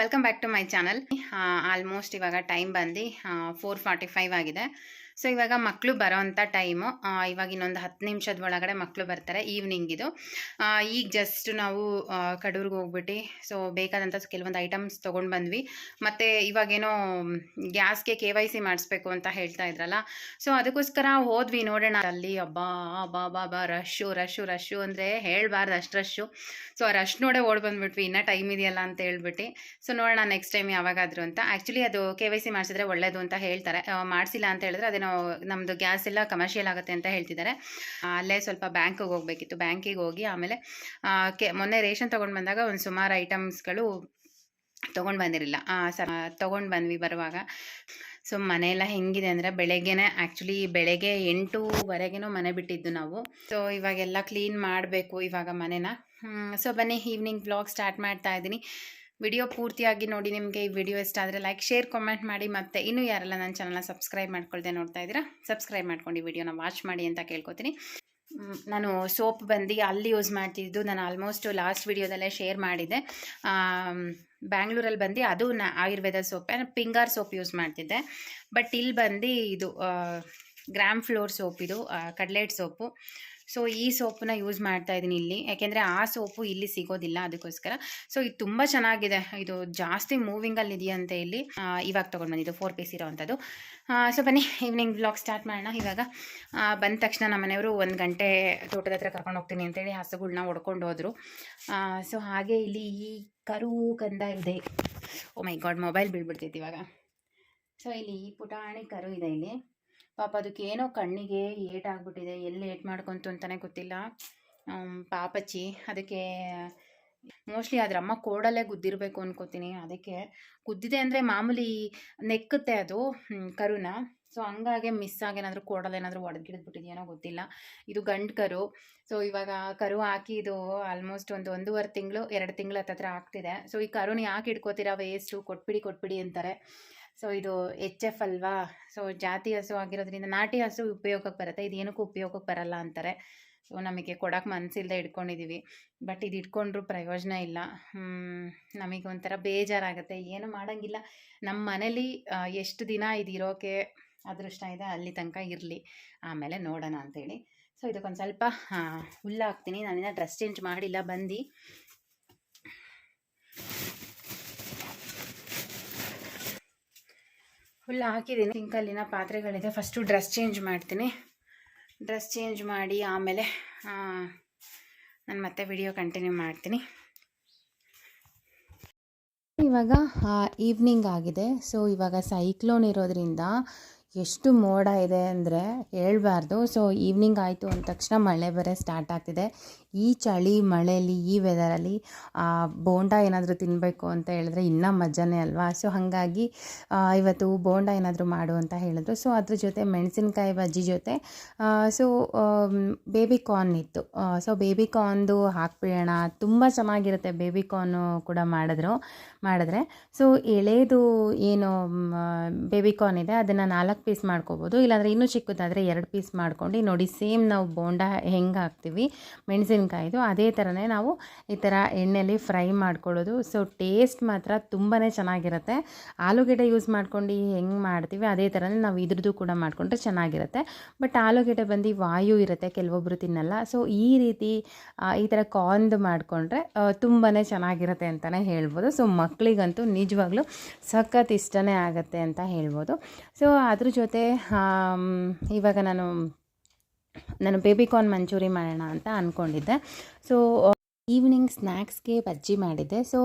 Welcome back to my channel almost ಇವಾಗ time ಬಂದು four forty five ಆಗಿದೆ. So ಇವಾಗ ಮಕ್ಕಳು ಬರೋವಂಥ ಟೈಮು ಇವಾಗ ಇನ್ನೊಂದು ಹತ್ತು ನಿಮಿಷದ ಒಳಗಡೆ ಮಕ್ಕಳು ಬರ್ತಾರೆ ಈವ್ನಿಂಗ್ ಇದು. ಈಗ ಜಸ್ಟ್ ನಾವು ಕಡೂರ್ಗೆ ಹೋಗ್ಬಿಟ್ಟು ಸೊ ಬೇಕಾದಂಥ ಕೆಲವೊಂದು ಐಟಮ್ಸ್ ತೊಗೊಂಡು ಬಂದ್ವಿ. ಮತ್ತು ಇವಾಗೇನೋ, ಗ್ಯಾಸ್ಗೆ ಕೆ ವೈ ಸಿ ಮಾಡಿಸ್ಬೇಕು ಅಂತ ಹೇಳ್ತಾ ಇದ್ರಲ್ಲ ಸೊ ಅದಕ್ಕೋಸ್ಕರ ಹೋದ್ವಿ ನೋಡೋಣ. ಅಲ್ಲಿ ಅಬ್ಬಾ ಅಬ್ಬಾ ಬಾ ಬಾ ರಶ್ಶು ರಶ್ಶು ರಶ್ಶು ಅಂದರೆ ಹೇಳಬಾರ್ದು, ಅಷ್ಟು ರಶ್ಶು ಸೊ ಆ ರಶ್ ನೋಡೇ ಓಡ್ ಬಂದ್ಬಿಟ್ವಿ, ಇನ್ನೂ ಟೈಮ್ ಇದೆಯಲ್ಲ ಅಂತ ಹೇಳ್ಬಿಟ್ಟು. ಸೊ ನೋಡೋಣ ನೆಕ್ಸ್ಟ್ ಟೈಮ್ ಯಾವಾಗಾದರೂ ಅಂತ. ಆ್ಯಕ್ಚುಲಿ ಅದು ಕೆ ವೈ ಸಿ ಮಾಡಿಸಿದ್ರೆ ಒಳ್ಳೇದು ಅಂತ ಹೇಳ್ತಾರೆ. ಮಾಡಿಸಿಲ್ಲ ಅಂತ ಹೇಳಿದ್ರೆ ಅದೇನೋ ನಮ್ಮದು ಗ್ಯಾಸ್ ಎಲ್ಲ ಕಮರ್ಷಿಯಲ್ ಆಗುತ್ತೆ ಅಂತ ಹೇಳ್ತಿದ್ದಾರೆ. ಅಲ್ಲೇ ಸ್ವಲ್ಪ ಬ್ಯಾಂಕಿಗೆ ಹೋಗಬೇಕಿತ್ತು. ಬ್ಯಾಂಕಿಗೆ ಹೋಗಿ ಆಮೇಲೆ ಕೆ, ಮೊನ್ನೆ ರೇಷನ್ ತೊಗೊಂಡು ಬಂದಾಗ ಒಂದು ಸುಮಾರು ಐಟಮ್ಸ್ಗಳು ತೊಗೊಂಡು ಬಂದಿರಲಿಲ್ಲ. ಸ, ತೊಗೊಂಡು ಬಂದ್ವಿ ಬರುವಾಗ. ಸೊ ಮನೆಯೆಲ್ಲ ಹೆಂಗಿದೆ ಅಂದರೆ ಬೆಳಗ್ಗೆನೇ ಆ್ಯಕ್ಚುಲಿ ಬೆಳಗ್ಗೆ ಎಂಟೂವರೆಗೇನೋ ಮನೆ ಬಿಟ್ಟಿದ್ದು ನಾವು. ಸೊ ಇವಾಗೆಲ್ಲ ಕ್ಲೀನ್ ಮಾಡಬೇಕು ಇವಾಗ ಮನೆನ. ಸೊ ಬನ್ನಿ ಈವ್ನಿಂಗ್ ಬ್ಲಾಗ್ ಸ್ಟಾರ್ಟ್ ಮಾಡ್ತಾ ಇದ್ದೀನಿ. ವಿಡಿಯೋ ಪೂರ್ತಿಯಾಗಿ ನೋಡಿ, ನಿಮಗೆ ಈ ವಿಡಿಯೋ ಇಷ್ಟ ಆದರೆ ಲೈಕ್ ಶೇರ್ ಕಾಮೆಂಟ್ ಮಾಡಿ. ಮತ್ತು ಇನ್ನೂ ಯಾರೆಲ್ಲ ನನ್ನ ಚಾನಲ್ನ ಸಬ್ಸ್ಕ್ರೈಬ್ ಮಾಡ್ಕೊಳ್ದೆ ನೋಡ್ತಾ ಇದ್ದೀರಾ ಸಬ್ಸ್ಕ್ರೈಬ್ ಮಾಡ್ಕೊಂಡು ಈ ವಿಡಿಯೋನ ವಾಚ್ ಮಾಡಿ ಅಂತ ಕೇಳ್ಕೊತೀನಿ. ನಾನು ಸೋಪ್ ಬಂದು ಅಲ್ಲಿ ಯೂಸ್ ಮಾಡ್ತಿದ್ದು, ನಾನು ಆಲ್ಮೋಸ್ಟ್ ಲಾಸ್ಟ್ ವಿಡಿಯೋದಲ್ಲೇ ಶೇರ್ ಮಾಡಿದ್ದೆ. ಬ್ಯಾಂಗ್ಳೂರಲ್ಲಿ ಬಂದು ಅದು ನಾ, Ayurveda soap Pingar soap use ಮಾಡ್ತಿದ್ದೆ. ಬಟ್ ಇಲ್ಲಿ ಬಂದು ಇದು ಗ್ರಾಮ್ ಫ್ಲೋರ್ ಸೋಪ್ ಇದು ಕಡ್ಲೆಟ್ ಸೋಪು ಸೊ, ಈ ಸೋಪನ್ನ ಯೂಸ್ ಮಾಡ್ತಾ ಇದ್ದೀನಿ ಇಲ್ಲಿ. ಯಾಕೆಂದರೆ ಆ ಸೋಪು ಇಲ್ಲಿ ಸಿಗೋದಿಲ್ಲ ಅದಕ್ಕೋಸ್ಕರ. ಸೊ, ಇದು ತುಂಬ ಚೆನ್ನಾಗಿದೆ. ಇದು ಜಾಸ್ತಿ ಮೂವಿಂಗಲ್ಲಿ ಇದೆಯಂತೆ ಇಲ್ಲಿ. ಇವಾಗ ತೊಗೊಂಡು ಬಂದಿದ್ದು ಫೋರ್ ಪೀಸ್ ಇರೋವಂಥದ್ದು ಸೊ, ಬನ್ನಿ, ಈವ್ನಿಂಗ್ ಬ್ಲಾಗ್ ಸ್ಟಾರ್ಟ್ ಮಾಡೋಣ ಇವಾಗ. ಬಂದ ತಕ್ಷಣ ನಮ್ಮ ಮನೆಯವರು ಒಂದು ಗಂಟೆ ತೋಟದ ಹತ್ರ ಕರ್ಕೊಂಡು ಹೋಗ್ತೀನಿ ಅಂತೇಳಿ ಹಸುಗಳನ್ನ ಹೊಡ್ಕೊಂಡು ಹೋದರು. ಸೊ, ಹಾಗೆ ಇಲ್ಲಿ ಈ ಕರು ಕಂದ ಇದೆ. ಓ ಮೈ ಗಾಡ್, ಮೊಬೈಲ್ ಬೀಳ್ಬಿಡ್ತೈತಿ ಇವಾಗ. ಸೊ, ಇಲ್ಲಿ ಈ ಪುಟಾಣಿ ಕರು ಇದೆ ಇಲ್ಲಿ. ಪಾಪ ಅದಕ್ಕೆ ಏನೋ ಕಣ್ಣಿಗೆ ಏಟಾಗ್ಬಿಟ್ಟಿದೆ, ಎಲ್ಲಿ ಏಟ್ ಮಾಡ್ಕೊಂತು ಅಂತಲೇ ಗೊತ್ತಿಲ್ಲ. ಪಾಪಚ್ಚಿ, ಅದಕ್ಕೆ ಮೋಸ್ಟ್ಲಿ ಅದ್ರ ಅಮ್ಮ ಕೋಡಲ್ಲೇ ಗುದ್ದಿರಬೇಕು ಅನ್ಕೋತೀನಿ. ಅದಕ್ಕೆ ಗುದ್ದಿದೆ ಅಂದರೆ ಮಾಮೂಲಿ ನೆಕ್ಕುತ್ತೆ ಅದು ಕರುನ. ಸೊ ಹಂಗಾಗೆ ಮಿಸ್ ಆಗಿ ಏನಾದರೂ ಕೋಡಲ್ಲಿ ಏನಾದರೂ ಒಡೆದ್ಗಿಡ್ಬಿಟ್ಟಿದೆಯೇನೋ ಗೊತ್ತಿಲ್ಲ. ಇದು ಗಂಡು ಕರು. ಸೊ ಇವಾಗ ಕರು ಹಾಕಿ ಇದು ಆಲ್ಮೋಸ್ಟ್ ಒಂದು ಒಂದೂವರೆ ತಿಂಗಳು, ಎರಡು ತಿಂಗಳು ಹತ್ತತ್ರ ಆಗ್ತಿದೆ. ಸೊ ಈ ಕರುನ ಯಾಕೆ ಇಟ್ಕೋತೀರಾ ವೇಸ್ಟು ಕೊಟ್ಬಿಡಿ ಕೊಟ್ಬಿಡಿ ಅಂತಾರೆ. ಸೊ ಇದು ಎಚ್ ಎಫ್ ಅಲ್ವಾ? ಸೊ ಜಾತಿ ಹಸು ಆಗಿರೋದ್ರಿಂದ ನಾಟಿ ಹಸು ಉಪಯೋಗಕ್ಕೆ ಬರುತ್ತೆ. ಇದು ಏನಕ್ಕೂ ಉಪಯೋಗಕ್ಕೆ ಬರಲ್ಲ ಅಂತಾರೆ. ಸೊ ನಮಗೆ ಕೊಡೋಕೆ ಮನಸ್ಸಿಲ್ಲದೆ ಇಟ್ಕೊಂಡಿದ್ದೀವಿ ಬಟ್ ಇದು ಇಟ್ಕೊಂಡ್ರೂ ಪ್ರಯೋಜನ ಇಲ್ಲ. ನಮಗೆ ಒಂಥರ ಬೇಜಾರಾಗುತ್ತೆ. ಏನು ಮಾಡೋಂಗಿಲ್ಲ. ನಮ್ಮ ಮನೇಲಿ ಎಷ್ಟು ದಿನ ಇದಿರೋಕೆ ಅದೃಷ್ಟ ಇದೆ, ಅಲ್ಲಿ ತನಕ ಇರಲಿ. ಆಮೇಲೆ ನೋಡೋಣ ಅಂತೇಳಿ ಸೊ ಇದಕ್ಕೊಂದು ಸ್ವಲ್ಪ ಹುಲ್ಲು ಹಾಕ್ತೀನಿ. ನಾನಿನ್ನ ಡ್ರೆಸ್ ಚೇಂಜ್ ಮಾಡಿಲ್ಲ, ಬಂದು. ಹುಲ್ಲು ಹಾಕಿದ್ದೀನಿ. ಸಿಂಕಲ್ಲಿನ ಪಾತ್ರೆಗಳಿದೆ. ಫಸ್ಟು ಡ್ರೆಸ್ ಚೇಂಜ್ ಮಾಡ್ತೀನಿ. ಡ್ರೆಸ್ ಚೇಂಜ್ ಮಾಡಿ ಆಮೇಲೆ ನಾನು ಮತ್ತೆ ವಿಡಿಯೋ ಕಂಟಿನ್ಯೂ ಮಾಡ್ತೀನಿ. ಇವಾಗ ಈವ್ನಿಂಗ್ ಆಗಿದೆ. ಸೊ ಇವಾಗ ಸೈಕ್ಲೋನ್ ಇರೋದ್ರಿಂದ ಎಷ್ಟು ಮೋಡ ಇದೆ ಅಂದರೆ ಹೇಳ್ಬಾರ್ದು. ಸೊ ಈವ್ನಿಂಗ್ ಆಯಿತು ಅಂದ ತಕ್ಷಣ ಮಳೆ ಬೇರೆ ಸ್ಟಾರ್ಟ್ ಆಗ್ತಿದೆ. ಈ ಚಳಿ ಮಳೆಯಲ್ಲಿ ಈ ವೆದರಲ್ಲಿ ಬೋಂಡ ಏನಾದರೂ ತಿನ್ನಬೇಕು ಅಂತ ಹೇಳಿದ್ರೆ ಇನ್ನೂ ಮಜಾನೇ ಅಲ್ವಾ? ಸೊ ಹಾಗಾಗಿ ಇವತ್ತು ಬೋಂಡ ಏನಾದರೂ ಮಾಡು ಅಂತ ಹೇಳಿದ್ರು. ಸೊ ಅದ್ರ ಜೊತೆ ಮೆಣಸಿನ್ಕಾಯಿ ಬಜ್ಜಿ ಜೊತೆ ಸೊ ಬೇಬಿ ಕಾರ್ನ್ ಇತ್ತು. ಸೊ ಬೇಬಿ ಕಾರ್ನ್ದು ಹಾಕ್ಬಿಡೋಣ. ತುಂಬ ಚೆನ್ನಾಗಿರುತ್ತೆ ಬೇಬಿ ಕಾರ್ನು ಕೂಡ ಮಾಡಿದ್ರು, ಮಾಡಿದ್ರೆ. ಸೊ ಎಳೆದು ಏನು ಬೇಬಿ ಕಾರ್ನ್ ಇದೆ, ಅದನ್ನು ನಾಲ್ಕು ಪೀಸ್ ಮಾಡ್ಕೋಬೋದು. ಇಲ್ಲಾಂದರೆ ಇನ್ನೂ ಚಿಕ್ಕದಾದರೆ ಎರಡು ಪೀಸ್ ಮಾಡ್ಕೊಂಡು ನೋಡಿ ಸೇಮ್ ನಾವು ಬೋಂಡ ಹೆಂಗೆ ಹಾಕ್ತೀವಿ, ಮೆಣಸಿನ್ಕಾಯಿದು ಅದೇ ಥರನೇ ನಾವು ಈ ಥರ ಎಣ್ಣೆಯಲ್ಲಿ ಫ್ರೈ ಮಾಡ್ಕೊಳ್ಳೋದು. ಸೊ ಟೇಸ್ಟ್ ಮಾತ್ರ ತುಂಬಾ ಚೆನ್ನಾಗಿರುತ್ತೆ. ಆಲೂಗೆಡ್ಡೆ ಯೂಸ್ ಮಾಡ್ಕೊಂಡು ಹೆಂಗೆ ಮಾಡ್ತೀವಿ ಅದೇ ಥರನೇ ನಾವು ಇದ್ರದ್ದು ಕೂಡ ಮಾಡಿಕೊಂಡ್ರೆ ಚೆನ್ನಾಗಿರುತ್ತೆ. ಬಟ್ ಆಲೂಗೆಡ್ಡೆ ಬಂದು ವಾಯು ಇರುತ್ತೆ ಕೆಲವೊಬ್ಬರು ತಿನ್ನಲ್ಲ. ಸೊ ಈ ರೀತಿ ಈ ಥರ ಕಾರ್ನ್ದು ಮಾಡಿಕೊಂಡ್ರೆ ತುಂಬಾ ಚೆನ್ನಾಗಿರುತ್ತೆ ಅಂತಲೇ ಹೇಳ್ಬೋದು. ಸೊ ಮಕ್ಕಳಿಗಂತೂ ನಿಜವಾಗ್ಲೂ ಸಖತ್ ಇಷ್ಟನೇ ಆಗುತ್ತೆ ಅಂತ ಹೇಳ್ಬೋದು. ಸೊ ಅದ್ರ ಜೊತೆ ಆಮ್, ಇವಾಗ ನಾನು ನಾನು ಬೇಬಿ ಕಾರ್ನ್ ಮಂಚೂರಿ ಮಾಡೋಣ ಅಂತ ಅಂದ್ಕೊಂಡಿದ್ದೆ ಸೊ ಈವ್ನಿಂಗ್ ಸ್ನ್ಯಾಕ್ಸ್ಗೆ ಬಜ್ಜಿ ಮಾಡಿದ್ದೆ. ಸೊ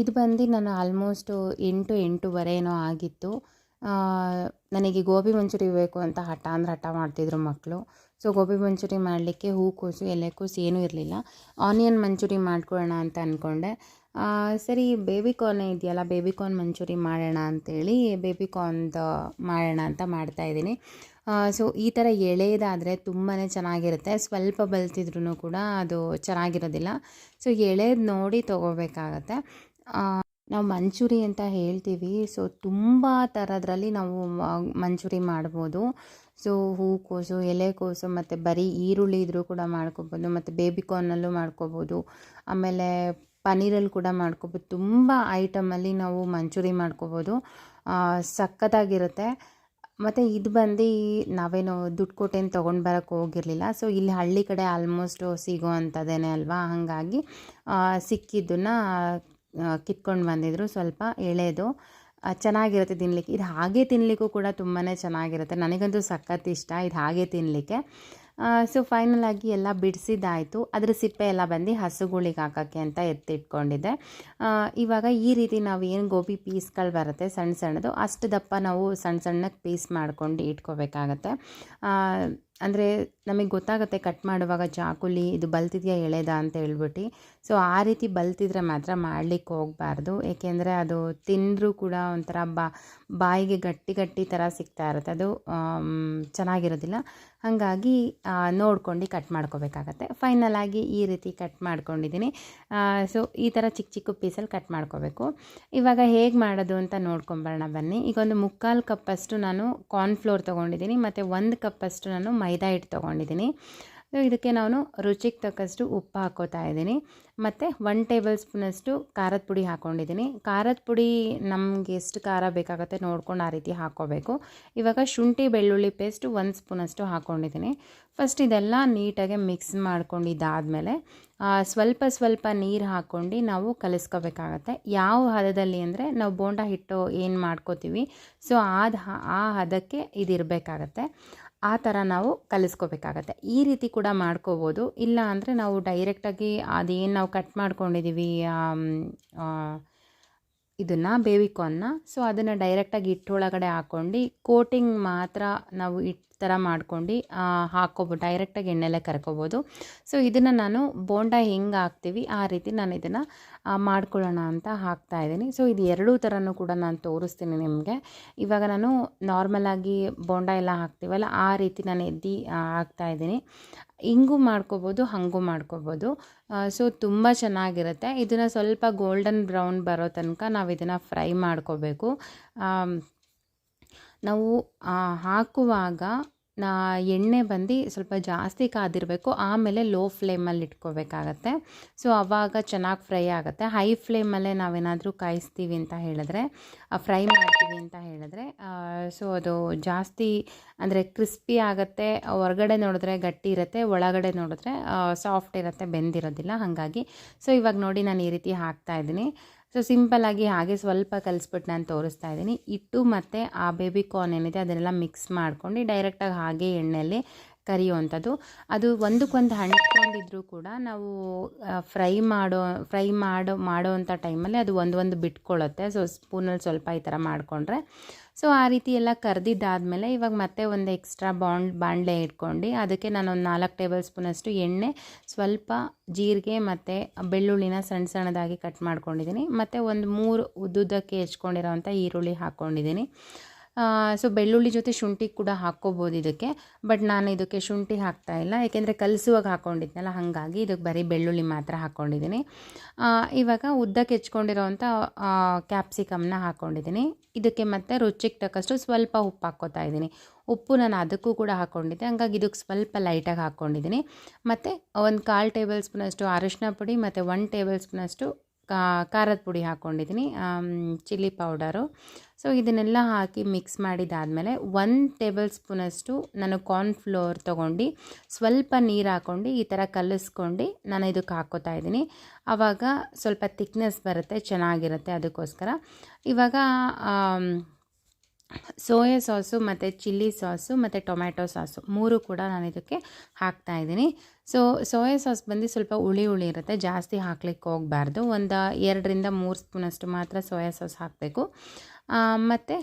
ಇದು ಬಂದು ನಾನು ಆಲ್ಮೋಸ್ಟು ಎಂಟು ಎಂಟೂವರೆ ಏನೋ ಆಗಿತ್ತು. ನನಗೆ ಗೋಬಿ ಮಂಚೂರಿ ಬೇಕು ಅಂತ ಹಠ ಅಂದ್ರೆ ಹಠ ಮಾಡ್ತಿದ್ರು ಮಕ್ಕಳು ಸೊ ಗೋಬಿ ಮಂಚೂರಿ ಮಾಡಲಿಕ್ಕೆ ಹೂಕೋಸು ಎಲೆಕೋಸು ಏನೂ ಇರಲಿಲ್ಲ. ಆನಿಯನ್ ಮಂಚೂರಿ ಮಾಡ್ಕೊಳ್ಳೋಣ ಅಂತ ಅಂದ್ಕೊಂಡೆ ಸರಿ ಬೇಬಿ ಕಾರ್ನ್ ಇದೆಯಲ್ಲ ಬೇಬಿ ಕಾರ್ನ್ ಮಂಚೂರಿ ಮಾಡೋಣ ಅಂತೇಳಿ ಬೇಬಿ ಕಾರ್ನ್ದು ಮಾಡೋಣ ಅಂತ ಮಾಡ್ತಾಯಿದ್ದೀನಿ ಸೊ ಈ ಥರ ಎಳೆಯದಾದರೆ ತುಂಬಾ ಚೆನ್ನಾಗಿರುತ್ತೆ. ಸ್ವಲ್ಪ ಬಲ್ತಿದ್ರು ಕೂಡ ಅದು ಚೆನ್ನಾಗಿರೋದಿಲ್ಲ. ಸೊ ಎಳೆದು ನೋಡಿ ತೊಗೋಬೇಕಾಗತ್ತೆ. ನಾವು ಮಂಚೂರಿ ಅಂತ ಹೇಳ್ತೀವಿ. ಸೊ ತುಂಬ ಥರದ್ರಲ್ಲಿ ನಾವು ಮಂಚೂರಿ ಮಾಡ್ಬೋದು. ಸೊ ಹೂಕೋಸು, ಎಲೆಕೋಸು ಮತ್ತು ಬರೀ ಈರುಳ್ಳಿ ಇದ್ರೂ ಕೂಡ ಮಾಡ್ಕೋಬೋದು, ಮತ್ತು ಬೇಬಿ ಕಾರ್ನಲ್ಲೂ ಮಾಡ್ಕೊಬೋದು. ಆಮೇಲೆ ಪನ್ನೀರಲ್ಲಿ ಕೂಡ ಮಾಡ್ಕೋಬೋದು. ತುಂಬ ಐಟಮಲ್ಲಿ ನಾವು ಮಂಚೂರಿ ಮಾಡ್ಕೋಬೋದು. ಸಖತ್ತಾಗಿರುತ್ತೆ. ಮತ್ತು ಇದು ಬಂದು ನಾವೇನು ದುಡ್ಡು ಕೊಟ್ಟೇನು ತೊಗೊಂಡು ಬರೋಕ್ಕೆ ಹೋಗಿರಲಿಲ್ಲ. ಸೊ ಇಲ್ಲಿ ಹಳ್ಳಿ ಕಡೆ ಆಲ್ಮೋಸ್ಟು ಸಿಗೋ ಅಂಥದ್ದೇನೆ ಅಲ್ವಾ? ಹಾಗಾಗಿ ಸಿಕ್ಕಿದ್ದನ್ನು ಸಿಕ್ಕಿದ್ದನ್ನ ಕಿತ್ಕೊಂಡು ಬಂದಿದ್ರು ಸ್ವಲ್ಪ ಎಳೆದು. ಚೆನ್ನಾಗಿರುತ್ತೆ ತಿನ್ನಲಿಕ್ಕೆ ಇದು ಹಾಗೆ ತಿನ್ನಲಿಕ್ಕೂ ಕೂಡ ತುಂಬಾ ಚೆನ್ನಾಗಿರುತ್ತೆ. ನನಗಂತೂ ಸಖತ್ ಇಷ್ಟ. ಇದು ಹಾಗೆ ತಿನ್ನಲಿಕ್ಕೆ ಸೊ ಫೈನಲ್ ಆಗಿ ಎಲ್ಲ ಬಿಡಿಸಿದ್ದಾಯಿತು. ಅದರ ಸಿಪ್ಪೆ ಎಲ್ಲ ಬಂದು ಹಸುಗಳಿಗೆ ಹಾಕೋಕ್ಕೆ ಅಂತ ಎತ್ತಿಟ್ಕೊಂಡಿದ್ದೆ. ಇವಾಗ ಈ ರೀತಿ ನಾವು ಏನು ಗೋಬಿ ಪೀಸ್ಗಳು ಬರುತ್ತೆ, ಸಣ್ಣ ಸಣ್ಣದು, ಅಷ್ಟು ದಪ್ಪ ನಾವು ಸಣ್ಣ ಸಣ್ಣಕ್ಕೆ ಪೀಸ್ ಮಾಡ್ಕೊಂಡು ಇಟ್ಕೋಬೇಕಾಗತ್ತೆ. ಅಂದರೆ ನಮಗೆ ಗೊತ್ತಾಗುತ್ತೆ ಕಟ್ ಮಾಡುವಾಗ ಚಾಕುಲಿ ಇದು ಬಲ್ತಿದೆಯಾ ಎಳೆದ ಅಂತ ಹೇಳ್ಬಿಟ್ಟು. ಸೊ ಆ ರೀತಿ ಬಲ್ತಿದ್ರೆ ಮಾತ್ರ ಮಾಡಲಿಕ್ಕೆ ಹೋಗಬಾರ್ದು. ಏಕೆಂದರೆ ಅದು ತಿಂದರೂ ಕೂಡ ಒಂಥರ ಬಾ, ಬಾಯಿಗೆ ಗಟ್ಟಿ ಗಟ್ಟಿ ಥರ ಸಿಗ್ತಾ ಇರುತ್ತೆ. ಅದು ಚೆನ್ನಾಗಿರೋದಿಲ್ಲ. ಹಾಗಾಗಿ ನೋಡ್ಕೊಂಡು ಕಟ್ ಮಾಡ್ಕೋಬೇಕಾಗತ್ತೆ. ಫೈನಲ್ ಆಗಿ ಈ ರೀತಿ ಕಟ್ ಮಾಡ್ಕೊಂಡಿದ್ದೀನಿ ಸೊ ಈ ಥರ ಚಿಕ್ಕ ಚಿಕ್ಕ ಪೀಸಲ್ಲಿ ಕಟ್ ಮಾಡ್ಕೋಬೇಕು. ಇವಾಗ ಹೇಗೆ ಮಾಡೋದು ಅಂತ ನೋಡ್ಕೊಂಬರೋಣ ಬನ್ನಿ. ಈಗ ಒಂದು ಮುಕ್ಕಾಲು ಕಪ್ಪಷ್ಟು ನಾನು ಕಾರ್ನ್ಫ್ಲೋರ್ ತೊಗೊಂಡಿದ್ದೀನಿ ಮತ್ತು ಒಂದು ಕಪ್ಪಷ್ಟು ನಾನು ಮೈದಾ ಹಿಟ್ಟು ತೊಗೊಂಡಿದ್ದೀನಿ ಇದಕ್ಕೆ ನಾನು ರುಚಿಗೆ ತಕ್ಕಷ್ಟು ಉಪ್ಪು ಹಾಕೋತಾ ಇದ್ದೀನಿ. ಮತ್ತು ಒನ್ ಟೇಬಲ್ ಸ್ಪೂನಷ್ಟು ಖಾರದ ಪುಡಿ ಹಾಕ್ಕೊಂಡಿದ್ದೀನಿ ಖಾರದ ಪುಡಿ ನಮಗೆ ಎಷ್ಟು ಖಾರ ಬೇಕಾಗುತ್ತೆ ನೋಡ್ಕೊಂಡು ಆ ರೀತಿ ಹಾಕ್ಕೋಬೇಕು ಇವಾಗ ಶುಂಠಿ, ಬೆಳ್ಳುಳ್ಳಿ ಪೇಸ್ಟ್ ಒಂದು ಸ್ಪೂನಷ್ಟು ಹಾಕ್ಕೊಂಡಿದ್ದೀನಿ ಫಸ್ಟ್ ಇದೆಲ್ಲ ನೀಟಾಗಿ ಮಿಕ್ಸ್ ಮಾಡ್ಕೊಂಡಿದ್ದಾದಮೇಲೆ ಸ್ವಲ್ಪ ಸ್ವಲ್ಪ ನೀರು ಹಾಕ್ಕೊಂಡು ನಾವು ಕಲಿಸ್ಕೋಬೇಕಾಗತ್ತೆ. ಯಾವ ಹದದಲ್ಲಿ ಅಂದರೆ ನಾವು ಬೋಂಡ ಹಿಟ್ಟು ಏನು ಮಾಡ್ಕೋತೀವಿ, ಸೊ ಆದ ಆ ಹದಕ್ಕೆ ಇದಿರಬೇಕಾಗತ್ತೆ. ಆ ಥರ ನಾವು ಕಲಿಸ್ಕೋಬೇಕಾಗತ್ತೆ. ಈ ರೀತಿ ಕೂಡ ಮಾಡ್ಕೋಬೋದು. ಇಲ್ಲ ಅಂದರೆ ನಾವು ಡೈರೆಕ್ಟಾಗಿ ಅದೇನು ನಾವು ಕಟ್ ಮಾಡ್ಕೊಂಡಿದ್ದೀವಿ ಇದನ್ನು ಬೇವಿಕಾರ್ನ್ನ ಸೊ ಅದನ್ನು ಡೈರೆಕ್ಟಾಗಿ ಹಿಟ್ಟೊಳಗಡೆ ಹಾಕ್ಕೊಂಡು ಕೋಟಿಂಗ್ ಮಾತ್ರ ನಾವು ಹಿಟ್ಟು ಥರ ಮಾಡ್ಕೊಂಡು ಹಾಕೋಬೋದು ಡೈರೆಕ್ಟಾಗಿ ಎಣ್ಣೆಲ್ಲೇ ಕರ್ಕೋಬೋದು. ಸೊ ಇದನ್ನು ನಾನು ಬೋಂಡ ಹೆಂಗೆ ಹಾಕ್ತೀವಿ, ಆ ರೀತಿ ನಾನು ಇದನ್ನು ಮಾಡ್ಕೊಳ್ಳೋಣ ಅಂತ ಹಾಕ್ತಾ ಇದ್ದೀನಿ. ಸೊ ಇದು ಎರಡೂ ಥರನೂ ಕೂಡ ನಾನು ತೋರಿಸ್ತೀನಿ ನಿಮಗೆ. ಇವಾಗ ನಾನು ನಾರ್ಮಲಾಗಿ ಬೋಂಡ ಎಲ್ಲ ಹಾಕ್ತೀವಲ್ಲ, ಆ ರೀತಿ ನಾನು ಎದ್ದು ಹಾಕ್ತಾ ಇದ್ದೀನಿ. ಹಿಂಗೂ ಮಾಡ್ಕೋಬೋದು, ಹಾಗೂ ಮಾಡ್ಕೋಬೋದು. ಸೊ ತುಂಬ ಚೆನ್ನಾಗಿರುತ್ತೆ. ಇದನ್ನು ಸ್ವಲ್ಪ ಗೋಲ್ಡನ್ ಬ್ರೌನ್ ಬರೋ ತನಕ ನಾವು ಇದನ್ನು ಫ್ರೈ ಮಾಡ್ಕೋಬೇಕು. ನಾವು ಹಾಕುವಾಗ ನಾ ಎಣ್ಣೆ ಬಂದು ಸ್ವಲ್ಪ ಜಾಸ್ತಿ ಕಾದಿರಬೇಕು, ಆಮೇಲೆ ಲೋ ಫ್ಲೇಮಲ್ಲಿ ಇಟ್ಕೋಬೇಕಾಗತ್ತೆ. ಸೊ ಆವಾಗ ಚೆನ್ನಾಗಿ ಫ್ರೈ ಆಗುತ್ತೆ. ಹೈ ಫ್ಲೇಮಲ್ಲೇ ನಾವೇನಾದರೂ ಕಾಯಿಸ್ತೀವಿ ಅಂತ ಹೇಳಿದ್ರೆ ಫ್ರೈ ಮಾಡ್ತೀವಿ ಅಂತ ಹೇಳಿದ್ರೆ ಸೊ ಅದು ಜಾಸ್ತಿ ಅಂದರೆ ಕ್ರಿಸ್ಪಿ ಆಗುತ್ತೆ, ಹೊರಗಡೆ ನೋಡಿದ್ರೆ ಗಟ್ಟಿ ಇರುತ್ತೆ, ಒಳಗಡೆ ನೋಡಿದ್ರೆ ಸಾಫ್ಟ್ ಇರುತ್ತೆ, ಬೆಂದಿರೋದಿಲ್ಲ. ಹಾಗಾಗಿ ಸೊ ಇವಾಗ ನೋಡಿ ನಾನು ಈ ರೀತಿ ಹಾಕ್ತಾ ಇದ್ದೀನಿ. ಸೊ ಸಿಂಪಲ್ಲಾಗಿ ಹಾಗೆ ಸ್ವಲ್ಪ ಕಲಿಸ್ಬಿಟ್ಟು ನಾನು ತೋರಿಸ್ತಾ ಇದ್ದೀನಿ. ಇಟ್ಟು ಮತ್ತು ಆ ಬೇಬಿ ಕಾರ್ನ್ ಏನಿದೆ ಅದನ್ನೆಲ್ಲ ಮಿಕ್ಸ್ ಮಾಡ್ಕೊಂಡು ಡೈರೆಕ್ಟಾಗಿ ಹಾಗೆ ಎಣ್ಣೆಯಲ್ಲಿ ಕರಿಯುವಂಥದ್ದು. ಅದು ಒಂದಕ್ಕೊಂದು ಅಂಟ್ಕೊಂಡಿದ್ರೂ ಕೂಡ ನಾವು ಫ್ರೈ ಮಾಡೋ ಫ್ರೈ ಮಾಡೋ, ಮಾಡೋವಂಥ ಟೈಮಲ್ಲಿ ಅದು ಒಂದು ಒಂದು ಬಿಟ್ಕೊಳ್ಳುತ್ತೆ ಸೊ ಸ್ಪೂನಲ್ಲಿ ಸ್ವಲ್ಪ ಈ ಥರ ಮಾಡಿಕೊಂಡ್ರೆ ಸೊ, ಆ ರೀತಿ ಎಲ್ಲ ಕರೆದಿದ್ದಾದಮೇಲೆ ಇವಾಗ ಮತ್ತೆ ಒಂದು ಎಕ್ಸ್ಟ್ರಾ ಬಾಂಡ್ ಬಾಣಲೆ ಇಟ್ಕೊಂಡು ಅದಕ್ಕೆ ನಾನು ಒಂದು ನಾಲ್ಕು ಟೇಬಲ್ ಸ್ಪೂನಷ್ಟು ಎಣ್ಣೆ, ಸ್ವಲ್ಪ ಜೀರಿಗೆ ಮತ್ತು ಬೆಳ್ಳುಳ್ಳಿನ ಸಣ್ಣ ಸಣ್ಣದಾಗಿ ಕಟ್ ಮಾಡ್ಕೊಂಡಿದ್ದೀನಿ. ಮತ್ತು ಒಂದು ಮೂರು ಉದ್ದುದ್ದಕ್ಕೆ ಹೆಚ್ಕೊಂಡಿರೋವಂಥ ಈರುಳ್ಳಿ ಹಾಕ್ಕೊಂಡಿದ್ದೀನಿ ಸೊ ಬೆಳ್ಳುಳ್ಳಿ ಜೊತೆ ಶುಂಠಿ ಕೂಡ ಹಾಕ್ಕೋಬೋದು ಇದಕ್ಕೆ. ಬಟ್ ನಾನು ಇದಕ್ಕೆ ಶುಂಠಿ ಹಾಕ್ತಾ ಇಲ್ಲ. ಏಕೆಂದರೆ ಕಲಿಸುವಾಗ ಹಾಕ್ಕೊಂಡಿದ್ನಲ್ಲ ಹಾಗಾಗಿ ಇದಕ್ಕೆ ಬರೀ ಬೆಳ್ಳುಳ್ಳಿ ಮಾತ್ರ ಹಾಕ್ಕೊಂಡಿದ್ದೀನಿ ಇವಾಗ ಉದ್ದಕ್ಕೆ ಹೆಚ್ಕೊಂಡಿರೋವಂಥ ಕ್ಯಾಪ್ಸಿಕಮ್ನ ಹಾಕ್ಕೊಂಡಿದ್ದೀನಿ ಇದಕ್ಕೆ ಮತ್ತೆ ರುಚಿಗೆ ತಕ್ಕಷ್ಟು ಸ್ವಲ್ಪ ಉಪ್ಪು ಹಾಕ್ಕೋತಾ ಇದ್ದೀನಿ. ಉಪ್ಪು ನಾನು ಅದಕ್ಕೂ ಕೂಡ ಹಾಕ್ಕೊಂಡಿದ್ದೆ ಹಂಗಾಗಿ ಇದಕ್ಕೆ ಸ್ವಲ್ಪ ಲೈಟಾಗಿ ಹಾಕ್ಕೊಂಡಿದ್ದೀನಿ ಮತ್ತು ಒಂದು ಕಾಲು ಟೇಬಲ್ ಸ್ಪೂನಷ್ಟು ಅರಿಶಿನ ಪುಡಿ, ಮತ್ತು ಒನ್ ಟೇಬಲ್ ಸ್ಪೂನಷ್ಟು ಖಾರದ ಪುಡಿ ಹಾಕ್ಕೊಂಡಿದ್ದೀನಿ ಚಿಲ್ಲಿ ಪೌಡರು ಸೊ ಇದನ್ನೆಲ್ಲ ಹಾಕಿ ಮಿಕ್ಸ್ ಮಾಡಿದಾದಮೇಲೆ ಒಂದು ಟೇಬಲ್ ಸ್ಪೂನಷ್ಟು ನಾನು ಕಾರ್ನ್ಫ್ಲೋರ್ ತೊಗೊಂಡು ಸ್ವಲ್ಪ ನೀರು ಹಾಕ್ಕೊಂಡು ಈ ಥರ ಕಲಿಸ್ಕೊಂಡು ನಾನು ಇದಕ್ಕೆ ಹಾಕ್ಕೋತಾ ಇದ್ದೀನಿ. ಆವಾಗ ಸ್ವಲ್ಪ ತಿಕ್ನೆಸ್ ಬರುತ್ತೆ, ಚೆನ್ನಾಗಿರುತ್ತೆ ಅದಕ್ಕೋಸ್ಕರ. ಇವಾಗ ಸೋಯಾ ಸಾಸು ಮತ್ತು ಚಿಲ್ಲಿ ಸಾಸು ಮತ್ತು ಟೊಮ್ಯಾಟೊ ಸಾಸು ಮೂರು ಕೂಡ ನಾನು ಇದಕ್ಕೆ ಹಾಕ್ತಾ ಇದ್ದೀನಿ. ಸೊ, ಸೋಯಾ ಸಾಸ್ ಬಂದು ಸ್ವಲ್ಪ ಹುಳಿ ಹುಳಿ ಇರುತ್ತೆ, ಜಾಸ್ತಿ ಹಾಕ್ಲಿಕ್ಕೆ ಹೋಗಬಾರ್ದು. ಒಂದು ಎರಡರಿಂದ ಮೂರು ಸ್ಪೂನಷ್ಟು ಮಾತ್ರ ಸೋಯಾ ಸಾಸ್ ಹಾಕಬೇಕು. ಮತ್ತು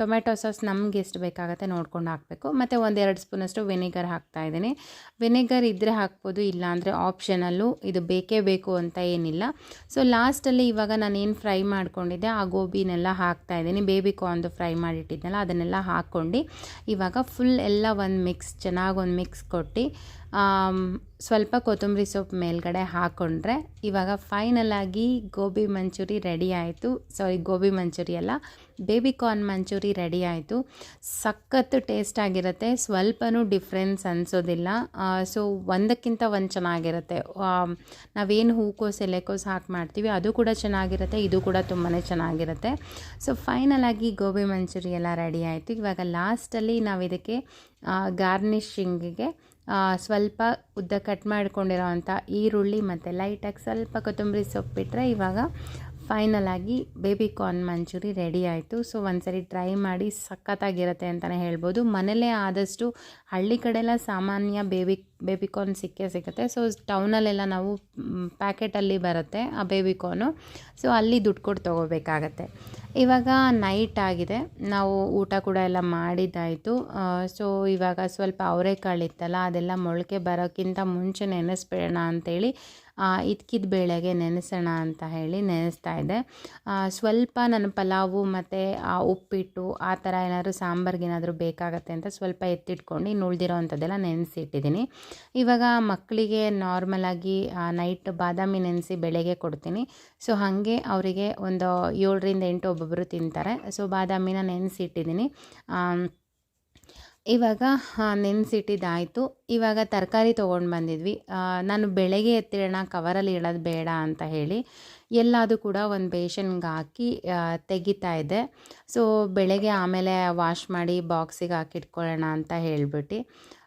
ಟೊಮೆಟೊ ಸಾಸ್ ನಮ್ಗೆ ಎಷ್ಟು ಬೇಕಾಗುತ್ತೆ ನೋಡ್ಕೊಂಡು ಹಾಕಬೇಕು. ಮತ್ತು ಒಂದೆರಡು ಸ್ಪೂನಷ್ಟು ವಿನೆಗರ್ ಹಾಕ್ತಾ ಇದ್ದೀನಿ. ವಿನೆಗರ್ ಇದ್ದರೆ ಹಾಕ್ಬೋದು ಇಲ್ಲ ಅಂದರೆ ಆಪ್ಷನಲ್ಲು ಇದು ಬೇಕೇ ಬೇಕು ಅಂತ ಏನಿಲ್ಲ. ಸೊ ಲಾಸ್ಟಲ್ಲಿ ಇವಾಗ ನಾನು ಏನು ಫ್ರೈ ಮಾಡ್ಕೊಂಡಿದ್ದೆ, ಆ ಗೋಬಿನೆಲ್ಲ ಹಾಕ್ತಾ ಇದ್ದೀನಿ. ಬೇಬಿ ಕಾರ್ನ್ದು ಫ್ರೈ ಮಾಡಿಟ್ಟಿದ್ನಲ್ಲ, ಅದನ್ನೆಲ್ಲ ಹಾಕ್ಕೊಂಡು ಇವಾಗ ಫುಲ್ ಎಲ್ಲ ಒಂದು ಮಿಕ್ಸ್ ಚೆನ್ನಾಗಿ ಒಂದು ಮಿಕ್ಸ್ ಕೊಟ್ಟು ಸ್ವಲ್ಪ ಕೊತ್ತಂಬರಿ ಸೊಪ್ಪು ಮೇಲ್ಗಡೆ ಹಾಕ್ಕೊಂಡ್ರೆ ಇವಾಗ ಫೈನಲಾಗಿ ಗೋಬಿ ಮಂಚೂರಿ ರೆಡಿ ಆಯಿತು. ಸಾರಿ ಗೋಬಿ ಮಂಚೂರಿ ಅಲ್ಲ ಬೇಬಿ ಕಾರ್ನ್ ಮಂಚೂರಿ ರೆಡಿ ಆಯಿತು. ಸಖತ್ತು ಟೇಸ್ಟ್ ಆಗಿರುತ್ತೆ, ಸ್ವಲ್ಪನೂ ಡಿಫ್ರೆನ್ಸ್ ಅನಿಸೋದಿಲ್ಲ. ಸೊ ಒಂದಕ್ಕಿಂತ ಒಂದು ಚೆನ್ನಾಗಿರುತ್ತೆ. ನಾವೇನು ಹೂಕೋಸ್ ಎಲೆಕೋಸ್ ಹಾಕಿ ಮಾಡ್ತೀವಿ, ಅದು ಕೂಡ ಚೆನ್ನಾಗಿರುತ್ತೆ, ಇದು ಕೂಡ ತುಂಬಾ ಚೆನ್ನಾಗಿರುತ್ತೆ. ಸೊ ಫೈನಲಾಗಿ ಗೋಬಿ ಮಂಚೂರಿ ಎಲ್ಲ ರೆಡಿ ಆಯಿತು. ಇವಾಗ ಲಾಸ್ಟಲ್ಲಿ ನಾವು ಇದಕ್ಕೆ ಗಾರ್ನಿಷಿಂಗಿಗೆ ಸ್ವಲ್ಪ ಉದ್ದ ಕಟ್ ಮಾಡಿಕೊಂಡಿರೋವಂಥ ಈರುಳ್ಳಿ ಮತ್ತು ಲೈಟಾಗಿ ಸ್ವಲ್ಪ ಕೊತ್ತಂಬರಿ ಸೊಪ್ಪು ಬಿಟ್ಟರೆ ಇವಾಗ ಫೈನಲ್ ಆಗಿ ಬೇಬಿ ಕಾರ್ನ್ ಮಂಚೂರಿ ರೆಡಿ ಆಯಿತು. ಸೊ ಒಂದ್ಸರಿ ಟ್ರೈ ಮಾಡಿ ಸಖತ್ತಾಗಿರುತ್ತೆ ಅಂತಲೇ ಹೇಳ್ಬೋದು. ಮನೇಲೇ ಆದಷ್ಟು ಹಳ್ಳಿ ಕಡೆಲ್ಲ ಸಾಮಾನ್ಯ ಬೇಬಿ ಬೇಬಿ ಕಾರ್ನ್ ಸಿಕ್ಕೇ ಸಿಗುತ್ತೆ. ಸೊ ಟೌನಲ್ಲೆಲ್ಲ ನಾವು ಪ್ಯಾಕೆಟಲ್ಲಿ ಬರುತ್ತೆ ಆ ಬೇಬಿ ಕಾರ್ನು ಸೊ ಅಲ್ಲಿ ದುಡ್ಡು ಕೊಟ್ಟು ತೊಗೋಬೇಕಾಗತ್ತೆ. ಇವಾಗ ನೈಟ್ ಆಗಿದೆ. ನಾವು ಊಟ ಕೂಡ ಎಲ್ಲ ಮಾಡಿದ್ದಾಯಿತು. ಸೊ ಇವಾಗ ಸ್ವಲ್ಪ ಅವರೆಕಾಳು ಇತ್ತಲ್ಲ, ಅದೆಲ್ಲ ಮೊಳಕೆ ಬರೋಕ್ಕಿಂತ ಮುಂಚೆ ನೆನೆಸ್ಬಿಡೋಣ ಅಂತೇಳಿ ಇದ್ಕಿದ ಬೇಳೆಗೆ ನೆನೆಸೋಣ ಅಂತ ಹೇಳಿ ನೆನೆಸ್ತಾ ಇದ್ದೆ. ಸ್ವಲ್ಪ ನಾನು ಪಲಾವು ಮತ್ತು ಉಪ್ಪಿಟ್ಟು, ಆ ಥರ ಏನಾದರೂ ಸಾಂಬಾರ್ಗೇನಾದರೂ ಬೇಕಾಗತ್ತೆ ಅಂತ ಸ್ವಲ್ಪ ಎತ್ತಿಟ್ಕೊಂಡು ಇನ್ನು ಉಳಿದಿರೋ ಅಂಥದ್ದೆಲ್ಲ ನೆನೆಸಿಟ್ಟಿದ್ದೀನಿ. ಇವಾಗ ಮಕ್ಕಳಿಗೆ ನಾರ್ಮಲಾಗಿ ನೈಟ್ ಬಾದಾಮಿ ನೆನೆಸಿ ಬೆಳಗ್ಗೆ ಕೊಡ್ತೀನಿ. ಸೊ ಹಾಗೆ ಅವರಿಗೆ ಒಂದು ಏಳರಿಂದ ಎಂಟು ಒಬ್ಬೊಬ್ಬರು ತಿಂತಾರೆ. ಸೊ ಬಾದಾಮಿನ ನೆನೆಸಿಟ್ಟಿದ್ದೀನಿ. ಇವಾಗ ನೆನೆಸಿಟ್ಟಿದ್ದಾಯಿತು. ಇವಾಗ ತರಕಾರಿ ತೊಗೊಂಡು ಬಂದಿದ್ವಿ. ನಾನು ಬೆಳಗ್ಗೆ ಎತ್ತಿರೋಣ, ಕವರಲ್ಲಿ ಇಡೋದು ಬೇಡ ಅಂತ ಹೇಳಿ ಎಲ್ಲದು ಕೂಡ ಒಂದು ಬೇಷನ್ಗೆ ಹಾಕಿ ತೆಗಿತಾ ಇದ್ದೆ. ಸೊ ಬೆಳಗ್ಗೆ ಆಮೇಲೆ ವಾಶ್ ಮಾಡಿ ಬಾಕ್ಸಿಗೆ ಹಾಕಿಟ್ಕೊಳ್ಳೋಣ ಅಂತ ಹೇಳ್ಬಿಟ್ಟು.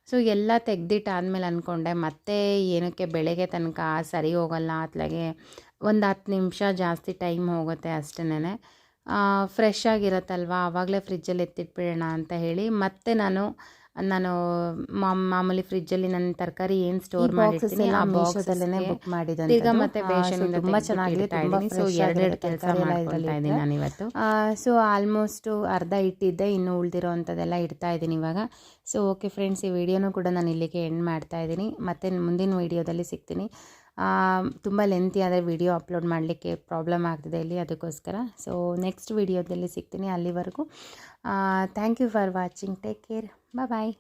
ಸೊ ಎಲ್ಲ ತೆಗ್ದಿಟ್ಟಾದ್ಮೇಲೆ ಅಂದ್ಕೊಂಡೆ ಮತ್ತೆ ಏನಕ್ಕೆ ಬೆಳಗ್ಗೆ ತನಕ ಸರಿ ಹೋಗಲ್ಲ ಅತ್ಲಾಗೆ ಒಂದು ಹತ್ತು ನಿಮಿಷ ಜಾಸ್ತಿ ಟೈಮ್ ಹೋಗುತ್ತೆ ಅಷ್ಟೇ ಫ್ರೆಶ್ ಆಗಿರತ್ತಲ್ವ? ಆವಾಗಲೇ ಫ್ರಿಜ್ಜಲ್ಲಿ ಎತ್ತಿಟ್ಬಿಡೋಣ ಅಂತ ಹೇಳಿ ಮತ್ತೆ ನಾನು ನಾನು ಮಾಮೂಲಿ ಫ್ರಿಜ್ಜಲ್ಲಿ ನನ್ನ ತರಕಾರಿ ಏನು ಸ್ಟೋರ್ ಮಾಡಿರ್ತೀನಿ ಆ ಬಾಕ್ಸಲ್ಲೇ ಬುಕ್ ಮಾಡಿದ್ದು ಈಗ ಮತ್ತೆ ತುಂಬಾ ಚೆನ್ನಾಗಿದೆ ಸೊ ಎರಡೆರಡು ಕೆಲಸ ಮಾಡ್ಕೊಳ್ತಾ ಇದ್ದೀನಿ ನಾನು ಇವತ್ತು ಸೊ ಆಲ್ಮೋಸ್ಟು ಅರ್ಧ ಇಟ್ಟಿದ್ದೆ ಇನ್ನು ಉಳಿದಿರೋ ಅಂಥದ್ದೆಲ್ಲ ಇಡ್ತಾ ಇದ್ದೀನಿ ಇವಾಗ. ಸೊ ಓಕೆ ಫ್ರೆಂಡ್ಸ್ ಈ ವಿಡಿಯೋನೂ ಕೂಡ ನಾನು ಇಲ್ಲಿಗೆ ಎಂಡ್ ಮಾಡ್ತಾ ಇದ್ದೀನಿ. ಮತ್ತೆ ಮುಂದಿನ ವಿಡಿಯೋದಲ್ಲಿ ಸಿಗ್ತೀನಿ. ತುಂಬ ಲೆಂತಿ ಆದರೆ ವಿಡಿಯೋ ಅಪ್ಲೋಡ್ ಮಾಡಲಿಕ್ಕೆ ಪ್ರಾಬ್ಲಮ್ ಆಗ್ತಿದೆ ಇಲ್ಲಿ ಅದಕ್ಕೋಸ್ಕರ. ಸೊ ನೆಕ್ಸ್ಟ್ ವಿಡಿಯೋದಲ್ಲಿ ಸಿಗ್ತೀನಿ ಅಲ್ಲಿವರೆಗೂ. Thank you for watching take care bye